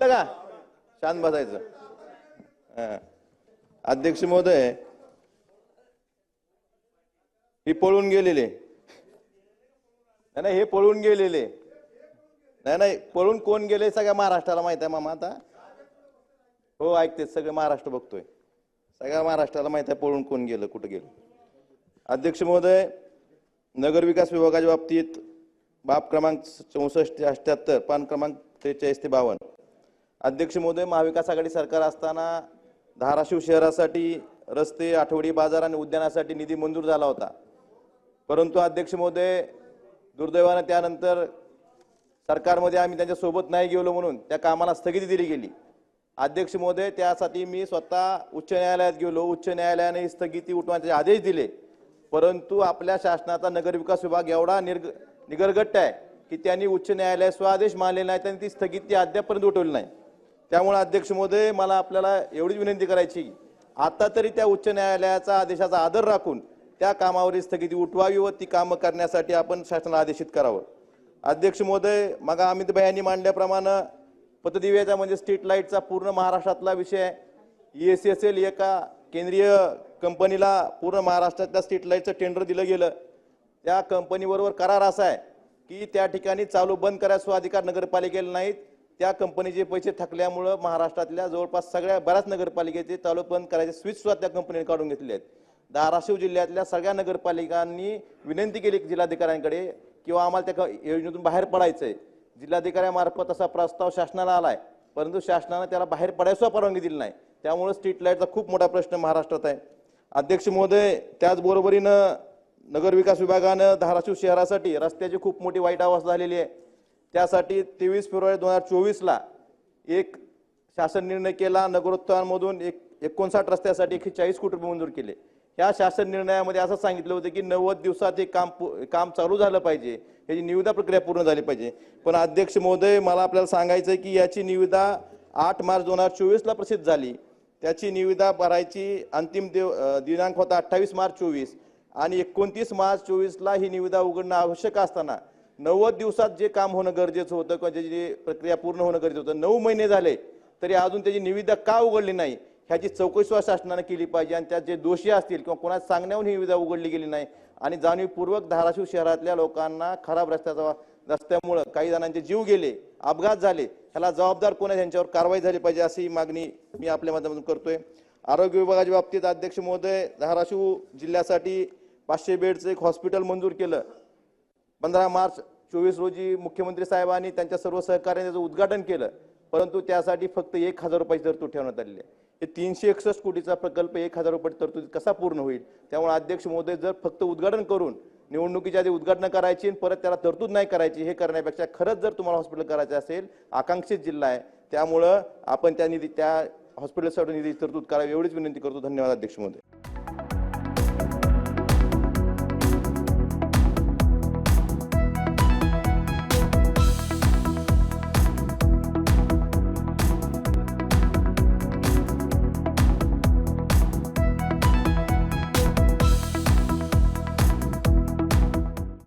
का? शांत बसायचं अध्यक्ष महोदय हे पळून गेलेले. नाही हे पळून गेलेले. नाही नाही पळून कोण गेले सगळ्या महाराष्ट्राला माहीत आहे मामा आता. हो ऐकते सगळं महाराष्ट्र बघतोय. सगळ्या महाराष्ट्राला माहीत आहे पळून कोण गेलं कुठं गेलं. अध्यक्ष महोदय नगरविकास विभागाच्या बाबतीत बाब क्रमांक चौसष्ट अठ्याहत्तर पान क्रमांक त्रेचाळीस ते बावन्न. अध्यक्ष महोदय महाविकास आघाडी सरकार असताना धाराशिव शहरासाठी रस्ते आठवडी बाजार आणि उद्यानासाठी निधी मंजूर झाला होता. परंतु अध्यक्ष महोदय दुर्दैवानं त्यानंतर सरकारमध्ये आम्ही त्यांच्यासोबत नाही गेलो म्हणून त्या कामाला स्थगिती दिली गेली. अध्यक्ष महोदय त्यासाठी मी स्वतः उच्च न्यायालयात गेलो. उच्च न्यायालयाने ही स्थगिती उठवण्याचे आदेश दिले. परंतु आपल्या शासनाचा नगरविकास विभाग एवढा निर्ग निगरगट्ट आहे की त्यांनी उच्च न्यायालयात स्वादेश मानले नाही त्यांनी ती स्थगिती अद्यापपर्यंत उठवली नाही. त्यामुळे अध्यक्ष महोदय मला आपल्याला एवढीच विनंती करायची आता तरी त्या उच्च न्यायालयाचा आदेशाचा आदर राखून त्या कामावरील स्थगिती उठवावी व ती कामं करण्यासाठी आपण शासनाला आदेशित करावं. अध्यक्ष महोदय मग अमित यांनी मांडल्याप्रमाणे पतदिव्याचा म्हणजे स्ट्रीट लाईटचा पूर्ण महाराष्ट्रातला विषय आहे. एस एस एल एका केंद्रीय कंपनीला पूर्ण महाराष्ट्रातल्या स्ट्रीट लाईटचं टेंडर दिलं गेलं. त्या कंपनीबरोबर करार असा आहे की त्या ठिकाणी चालू बंद करायचा अधिकार नगरपालिकेला नाहीत. त्या कंपनीचे पैसे थकल्यामुळं महाराष्ट्रातल्या जवळपास सगळ्या बऱ्याच नगरपालिकेचे चालू बंद करायचे स्विच सुद्धा त्या कंपनीने काढून घेतले आहेत. धाराशिव जिल्ह्यातल्या सगळ्या नगरपालिकांनी विनंती केली जिल्हाधिकाऱ्यांकडे किंवा हो, आम्हाला त्या योजनेतून बाहेर पडायचं आहे जिल्हाधिकाऱ्यामार्फत असा प्रस्ताव शासनाला आला आहे परंतु शासनानं त्याला बाहेर पडायसुद्धा परवानगी दिली नाही. त्यामुळं स्ट्रीट लाईटचा खूप मोठा प्रश्न महाराष्ट्रात आहे. अध्यक्ष महोदय त्याचबरोबरीनं नगरविकास विभागानं धाराशिव शहरासाठी रस्त्याची खूप मोठी वाईट अवस्था झालेली आहे. त्यासाठी तेवीस फेब्रुवारी दोन हजार चोवीसला एक शासन निर्णय केला. नगरोत्थानमधून एक एकोणसाठ रस्त्यासाठी एकशे चाळीस कोटी रुपये मंजूर केले. या शासन निर्णयामध्ये असं सांगितलं होतं की नव्वद दिवसात हे काम काम चालू झालं पाहिजे. ह्याची निविदा प्रक्रिया पूर्ण झाली पाहिजे. पण अध्यक्ष महोदय मला आपल्याला सांगायचं आहे की याची निविदा आठ मार्च दोन हजार चोवीसला प्रसिद्ध झाली. त्याची निविदा भरायची अंतिम देव दिनांक होता अठ्ठावीस मार्च चोवीस. आणि एकोणतीस मार्च चोवीसला ही निविदा उघडणं आवश्यक असताना नव्वद दिवसात जे काम होणं गरजेचं होतं किंवा त्याची प्रक्रिया पूर्ण होणं गरजेचं होतं नऊ महिने झाले तरी अजून त्याची निविदा का उघडली नाही ह्याची चौकशी शासनानं केली पाहिजे आणि त्यात जे दोषी असतील किंवा कोणाच्या सांगण्याहून ही निविदा उघडली गेली नाही. आणि जाणीवपूर्वक धाराशिव शहरातल्या लोकांना खराब रस्त्याचा रस्त्यामुळं काही जणांचे जीव गेले अपघात झाले ह्याला जबाबदार कोण आहे त्यांच्यावर कारवाई झाली पाहिजे अशी मागणी मी आपल्या माध्यमातून करतोय. आरोग्य विभागाच्या बाबतीत अध्यक्ष महोदय धाराशिव जिल्ह्यासाठी पाचशे बेडचं एक हॉस्पिटल मंजूर केलं. पंधरा मार्च चोवीस रोजी मुख्यमंत्री साहेबांनी त्यांच्या सर्व सहकार्याने त्याचं उद्घाटन केलं. परंतु त्यासाठी फक्त एक हजार रुपयाची तरतूद ठेवण्यात आलेली आहे. हे तीनशे एकसष्ट कोटीचा प्रकल्प एक हजार रुपये तरतूद कसा पूर्ण होईल? त्यामुळे अध्यक्ष महोदय जर फक्त उद्घाटन करून निवडणुकीच्या आधी उद्घाटन करायची आणि परत त्याला तरतूद नाही करायची हे करण्यापेक्षा खरंच जर तुम्हाला हॉस्पिटल करायचं असेल आकांक्षित जिल्हा आहे त्यामुळं आपण त्या निधी त्या हॉस्पिटलसाठी निधी तरतूद करावी एवढीच विनंती करतो. धन्यवाद अध्यक्ष महोदय.